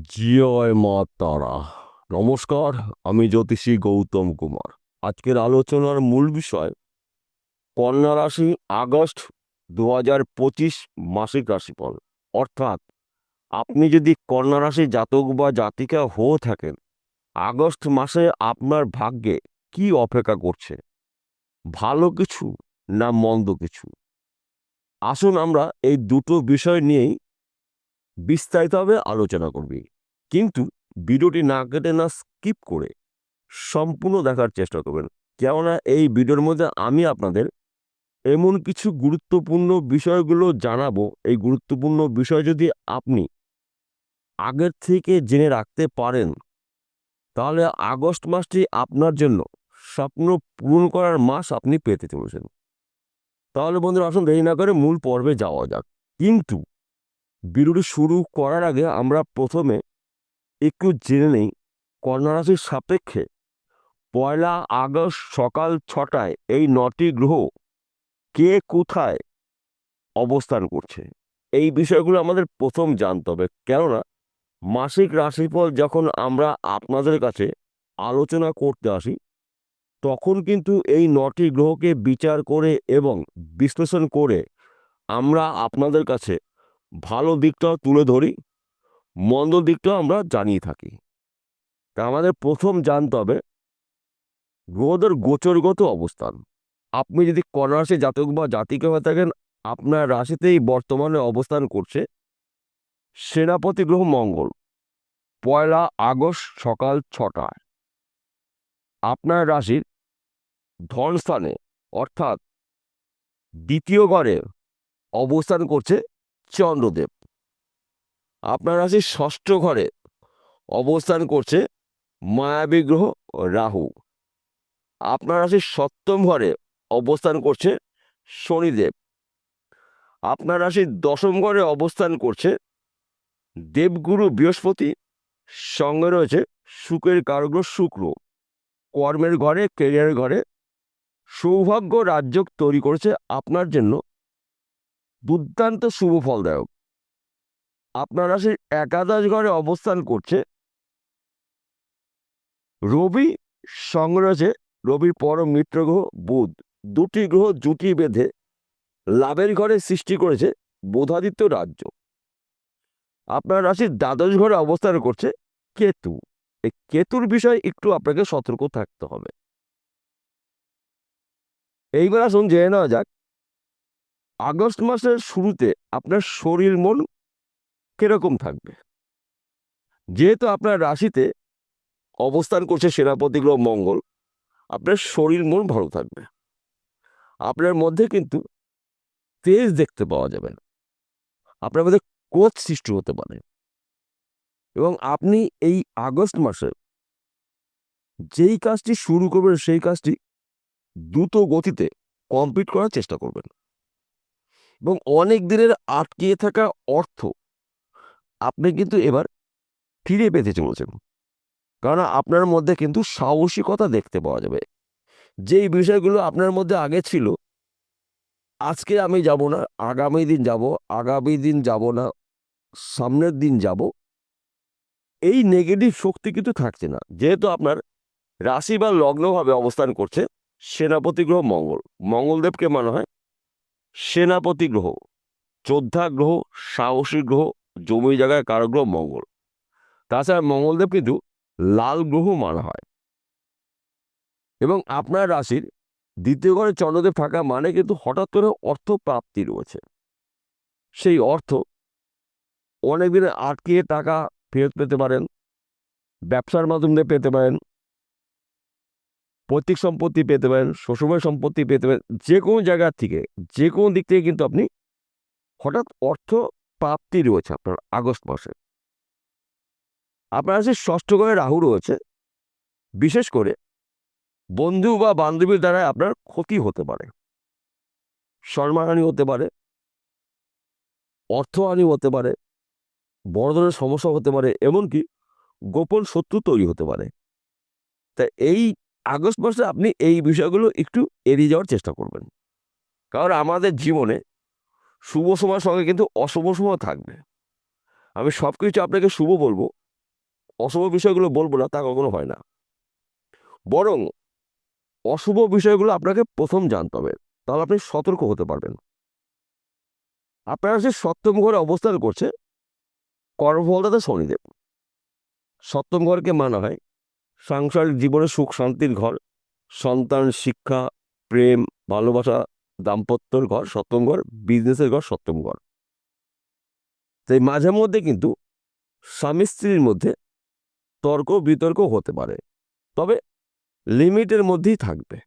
জয় মা তারা নমস্কার, আমি জ্যোতিষী গৌতম কুমার। আজকের আলোচনার মূল বিষয়, কন্যা রাশি আগস্ট দু হাজার পঁচিশ মাসিক রাশিফল। অর্থাৎ, আপনি যদি কন্যা রাশি জাতক বা জাতিকা হয়ে থাকেন, আগস্ট মাসে আপনার ভাগ্যে কি অপেক্ষা করছে? ভালো কিছু না মন্দ কিছু? আসুন আমরা এই দুটো বিষয় নিয়েই বিস্তারিতভাবে আলোচনা করবি। কিন্তু ভিডিওটি না কেটে না স্কিপ করে সম্পূর্ণ দেখার চেষ্টা করবেন। কেননা এই ভিডিওর মধ্যে আমি আপনাদের এমন কিছু গুরুত্বপূর্ণ বিষয়গুলো জানাব। এই গুরুত্বপূর্ণ বিষয় যদি আপনি আগের থেকে জেনে রাখতে পারেন, তাহলে আগস্ট মাসটি আপনার জন্য স্বপ্ন পূরণ করার মাস আপনি পেতে চলেছেন। তাহলে বন্ধুরা আসুন দেরি না করে মূল পর্বে যাওয়া যাক। কিন্তু ভিডিওটি শুরু করার আগে আমরা প্রথমে একটু জেনে নেই, কন্যা রাশির সাপেক্ষে পয়লা আগস্ট সকাল ছটায় এই নটি গ্রহ কে কোথায় অবস্থান করছে? এই বিষয়গুলো আমাদের প্রথম জানতে হবে। কেননা মাসিক রাশিফল যখন আমরা আপনাদের কাছে আলোচনা করতে আসি, তখন কিন্তু এই নটি গ্রহকে বিচার করে এবং বিশ্লেষণ করে আমরা আপনাদের কাছে ভালো দিকটাও তুলে ধরি, মন্দ দিকটাও আমরা জানিয়ে থাকি। তা আমাদের প্রথম জানতে হবে, গ্রহদের গোচরগত অবস্থান। আপনি যদি কন্যা রাশি জাতক বা জাতিকে হয়ে থাকেন, আপনার রাশিতেই বর্তমানে অবস্থান করছে সেনাপতি গ্রহ মঙ্গল, পয়লা আগস্ট সকাল ছটায় আপনার রাশির ধনস্থানে, অর্থাৎ দ্বিতীয় ঘরে অবস্থান করছে চন্দ্রদেব। আপনার রাশির ষষ্ঠ ঘরে অবস্থান করছে মায়াবী গ্রহ রাহু। আপনার রাশির সপ্তম ঘরে অবস্থান করছে শনিদেব। আপনার রাশির দশম ঘরে অবস্থান করছে দেবগুরু বৃহস্পতি। সঙ্গে রয়েছে শুক্রের কারগ্রহ শুক্র। কর্মের ঘরে কেরিয়ারের ঘরে সৌভাগ্য রাজ্য তৈরি করেছে আপনার জন্য দুর্দান্ত শুভ ফলদায়ক। আপনার রাশির একাদশ ঘরে অবস্থান করছে। রবি সঙ্গে রয়েছে রবির পরম মিত্র গ্রহ বুধ, দুটি গ্রহ জুটি বেঁধে লাভের ঘরে সৃষ্টি করেছে বোধাদিত্য রাজ্য। আপনার রাশির দ্বাদশ ঘরে অবস্থান করছে কেতু। এই কেতুর বিষয়ে একটু আপনাকে সতর্ক থাকতে হবে। এইবার আসুন জেনে নেওয়া যাক আগস্ট মাসের শুরুতে আপনার শরীর মন কীরকম থাকবে? যেহেতু আপনার রাশিতে অবস্থান করছে সেনাপতি গ্রহ মঙ্গল, আপনার শরীর মন ভালো থাকবে। আপনার মধ্যে কিন্তু তেজ দেখতে পাওয়া যাবে না। আপনার মধ্যে কোচ সৃষ্টি হতে পারে। এবং আপনি এই আগস্ট মাসে যেই কাজটি শুরু করবেন, সেই কাজটি দ্রুত গতিতে কমপ্লিট করার চেষ্টা করবেন। এবং অনেক দিনের আটকিয়ে থাকা অর্থ আপনি কিন্তু এবার ফিরে পেতে চলেছেন। কারণ আপনার মধ্যে কিন্তু সাহসিকতা দেখতে পাওয়া যাবে। যেই বিষয়গুলো আপনার মধ্যে আগে ছিল, আজকে আমি যাব না, আগামী দিন যাব, আগামী দিন যাব না, সামনের দিন যাব, এই নেগেটিভ শক্তি কিন্তু থাকছে না। যেহেতু আপনার রাশি বা লগ্নভাবে অবস্থান করছে, সেনাপতি গ্রহ মঙ্গল। মঙ্গলদেবকে মনে হয় সেনাপতি গ্রহ, যোদ্ধা গ্রহ, সাহসী গ্রহ, জমি জায়গায় কারও গ্রহ মঙ্গল। তাছাড়া মঙ্গলদেব কিন্তু লাল গ্রহ মানা হয়। এবং আপনার রাশির দ্বিতীয় ঘরে চন্দ্রদেব থাকা মানে কিন্তু হঠাৎ করে অর্থ প্রাপ্তি রয়েছে। সেই অর্থ অনেক দিনে আটকে টাকা ফেরত পেতে পারেন, ব্যবসার মাধ্যমে পেতে পারেন পৈতৃক সম্পত্তি পেতে পারেন, শ্বশুরবাড়ির সম্পত্তি পেতে পারেন যে কোনো জায়গার থেকে যে কোনো দিক থেকে কিন্তু আপনি হঠাৎ অর্থ প্রাপ্তি রয়েছে আপনার আগস্ট মাসে। আপনার আছে ষষ্ঠ ঘরে রাহু রয়েছে, বিশেষ করে বন্ধু বা বান্ধবীর দ্বারা আপনার ক্ষতি হতে পারে। সম্মানহানি হতে পারে, অর্থহানি হতে পারে, বড় ধরনের সমস্যা হতে পারে, এমনকি গোপন শত্রু তৈরি হতে পারে। তা এই আগস্ট মাসে আপনি এই বিষয়গুলো একটু এড়িয়ে যাওয়ার চেষ্টা করবেন। কারণ আমাদের জীবনে শুভ সময়ের সঙ্গে কিন্তু অশুভ সময় থাকবে। আমি সব কিছু আপনাকে শুভ বলব, অশুভ বিষয়গুলো বলব না, তা কখনো হয় না। বরং অশুভ বিষয়গুলো আপনাকে প্রথম জানতে হবে, তাহলে আপনি সতর্ক হতে পারবেন। আপনারা যে সপ্তম ঘরে অবস্থান করছে কর্মফলদাতা শনিদেব। সপ্তম ঘরকে মানা হয়। সাংসারিক জীবনে সুখ, শান্তির ঘর, সন্তান, শিক্ষা, প্রেম, ভালোবাসা, দাম্পত্যর ঘর, সপ্তম ঘর বিজনেসের ঘর, সপ্তম ঘর। তাই মাঝে মধ্যে কিন্তু স্বামী স্ত্রীর মধ্যে তর্ক, বিতর্ক হতে পারে। তবে লিমিটের মধ্যেই থাকবে।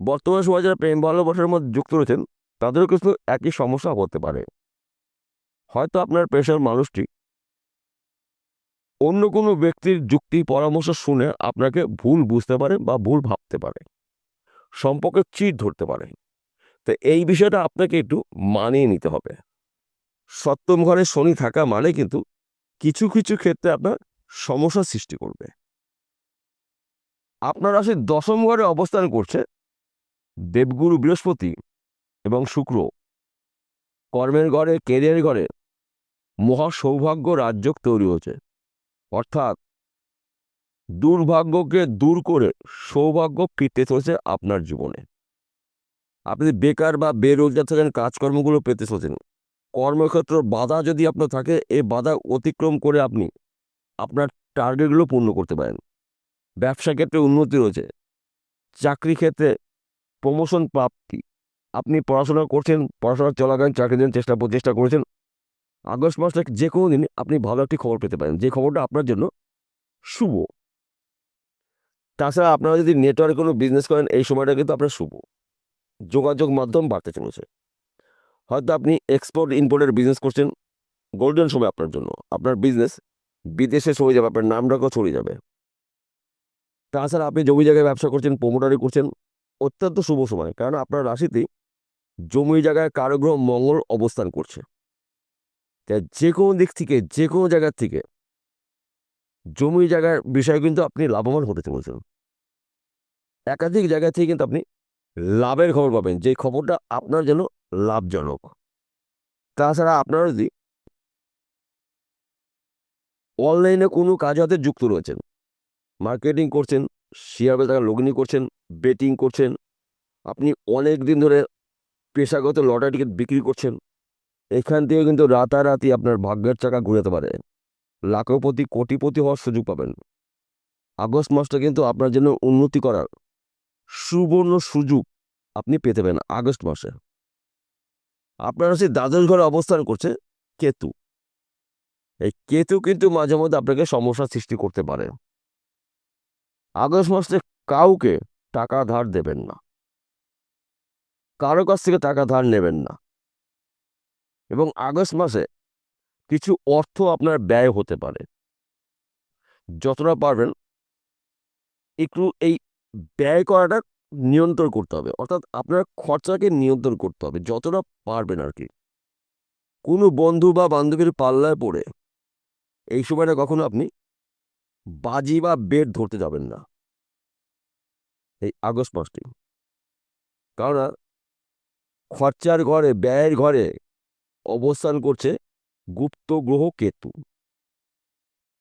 বর্তমান সময়ে যারা প্রেম, ভালোবাসার মধ্যে যুক্ত রয়েছেন, তাদেরও কিন্তু একই সমস্যা হতে পারে। হয়তো আপনার পেশার মানুষটি অন্য কোনো ব্যক্তির যুক্তি পরামর্শ শুনে আপনাকে ভুল বুঝতে পারে বা ভুল ভাবতে পারে। সম্পর্কে চিট ধরতে পারে। তো এই বিষয়টা আপনাকে একটু মানিয়ে নিতে হবে। সপ্তম ঘরে শনি থাকা মানে কিন্তু কিছু কিছু ক্ষেত্রে আপনার সমস্যা সৃষ্টি করবে। আপনার রাশির দশম ঘরে অবস্থান করছে দেবগুরু বৃহস্পতি এবং শুক্র। কর্মের ঘরে কেরিয়ার ঘরে মহা সৌভাগ্য রাজ্যক তৈরি হচ্ছে। অর্থাৎ দুর্ভাগ্যকে দূর করে সৌভাগ্য ফিরতে চলেছে আপনার জীবনে। আপনি বেকার বা বেরোজগার থাকেন, কাজকর্মগুলো পেতে চলেছেন। কর্মক্ষেত্র বাধা যদি আপনার থাকে, এই বাধা অতিক্রম করে আপনি আপনার টার্গেটগুলো পূর্ণ করতে পারেন। ব্যবসা ক্ষেত্রে উন্নতি রয়েছে। চাকরি ক্ষেত্রে প্রমোশন প্রাপ্তি। আপনি পড়াশোনা করছেন, পড়াশোনা চলাকালীন চাকরির জন্য চেষ্টা, প্রচেষ্টা করেছেন আগস্ট মাসটা যে কোনো দিন আপনি ভালো একটি খবর পেতে পারেন। যে খবরটা আপনার জন্য শুভ। তাছাড়া আপনারা যদি নেটওয়ার্কে কোনো বিজনেস করেন, এই সময়টা কিন্তু আপনার শুভ। যোগাযোগ মাধ্যম বাড়তে চলেছে। হয়তো আপনি এক্সপোর্ট ইম্পোর্টের বিজনেস করছেন গোল্ডেন সময় আপনার জন্য। আপনার বিজনেস বিদেশে ছড়িয়ে যাবে, আপনার নামটাকেও ছড়িয়ে যাবে। তাছাড়া আপনি জমি জায়গায় ব্যবসা করছেন প্রমোটারি করছেন, অত্যন্ত শুভ সময়। কারণ আপনার রাশিতে জমি জায়গায় কারগ্রহ, মঙ্গল অবস্থান করছে। যে কোনো দিক থেকে যে কোনো জায়গার থেকে, জমি জায়গার বিষয়ে কিন্তু আপনি লাভবান হতে চলেছেন। একাধিক জায়গা থেকে কিন্তু আপনি লাভের খবর পাবেন, যে খবরটা আপনার জন্য লাভজনক। তাছাড়া আপনারা যদি অনলাইনে কোনো কাজ হাতে যুক্ত রয়েছেন, মার্কেটিং করছেন, শেয়ার বাজারে লগ্নি করছেন, বেটিং করছেন, আপনি অনেক দিন ধরে পেশাগত লটারি টিকিট বিক্রি করছেন এখান থেকে কিন্তু রাতারাতি আপনার ভাগ্যের চাকা ঘুরাতে পারে। লাখপতি, কোটিপতি হওয়ার সুযোগ পাবেন। আগস্ট মাসটা কিন্তু আপনার জন্য উন্নতি করার সুবর্ণ সুযোগ আপনি পেতে পারেন আগস্ট মাসে। আপনার হচ্ছে দ্বাদশ ঘরে অবস্থান করছে কেতু। এই কেতু কিন্তু মাঝে মধ্যে আপনাকে সমস্যা সৃষ্টি করতে পারে। আগস্ট মাসে কাউকে টাকা ধার দেবেন না। কারও কাছ থেকে টাকা ধার নেবেন না। এবং আগস্ট মাসে কিছু অর্থ আপনার ব্যয় হতে পারে। যতটা পারবেন একটু এই ব্যয় করাটা নিয়ন্ত্রণ করতে হবে। অর্থাৎ আপনার খরচাকে নিয়ন্ত্রণ করতে হবে, যতটা পারবেন আর কি। কোনো বন্ধু বা বান্ধবীর পাল্লায় পড়ে এই সময়টা কখনো আপনি বাজি বা বেড ধরতে যাবেন না। এই আগস্ট মাসটি। কারণ খরচার ঘরে, ব্যয়ের ঘরে অবস্থান করছে গুপ্ত গ্রহ কেতু।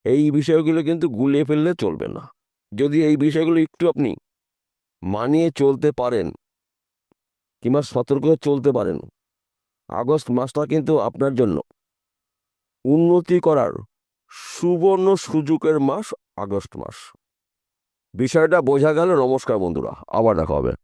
এই বিষয়গুলো কিন্তু গুলিয়ে ফেললে চলবে না। যদি এই বিষয়গুলো একটু আপনি মানিয়ে চলতে পারেন কিংবা সতর্ক চলতে পারেন, আগস্ট মাসটা কিন্তু আপনার জন্য উন্নতি করার সুবর্ণ সুযোগের মাস আগস্ট মাস। বিষয়টা বোঝা গেল। নমস্কার বন্ধুরা, আবার দেখা হবে।